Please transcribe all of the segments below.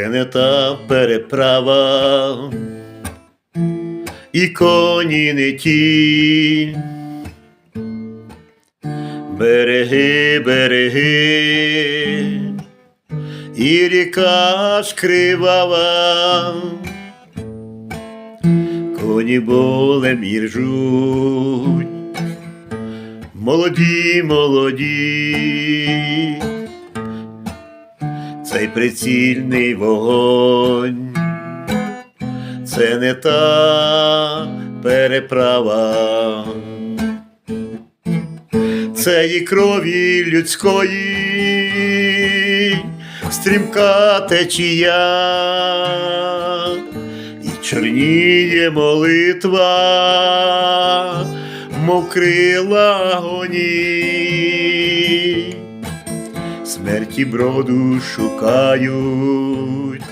Це не та переправа, і коні не ті. Береги, береги, і ріка ж кривава, коні болем іржуть, молоді, молоді, цей прицільний вогонь, це не та переправа. Цієї крові людської, стрімка течія, і чорніє молитва, мов крила гоні, смерті броду шукають,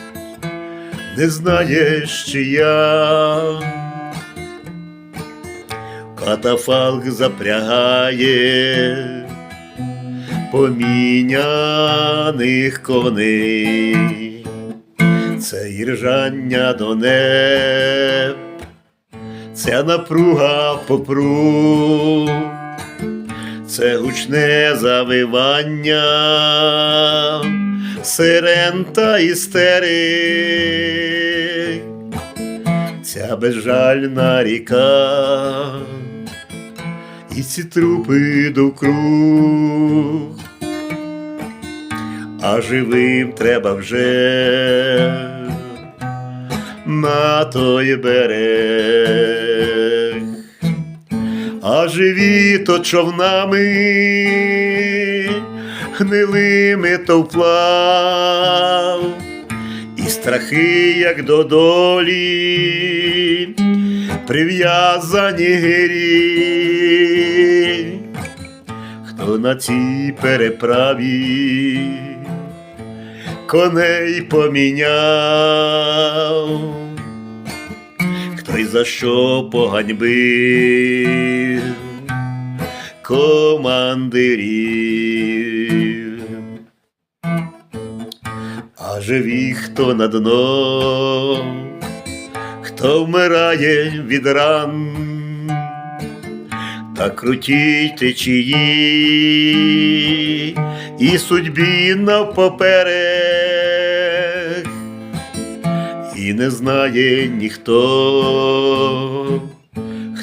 не знаєш чия катафалк запрягає поміняних коней, це іржання до неб, ця напруга попруг, це гучне завивання, сирен та істерик, ця безжальна ріка і ці трупи довкруг, а живим треба вже на той берег, а живі то човнами гнилими то вплав, і страхи, як до долі, прив'язані гирі, хто на цій переправі коней поміняв, хто за що поганьбив командирів, а живі хто на дно хто вмирає від ран, та крутіть течії і судьбі навпоперек, і не знає ніхто,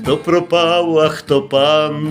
хто пропав, а хто пан,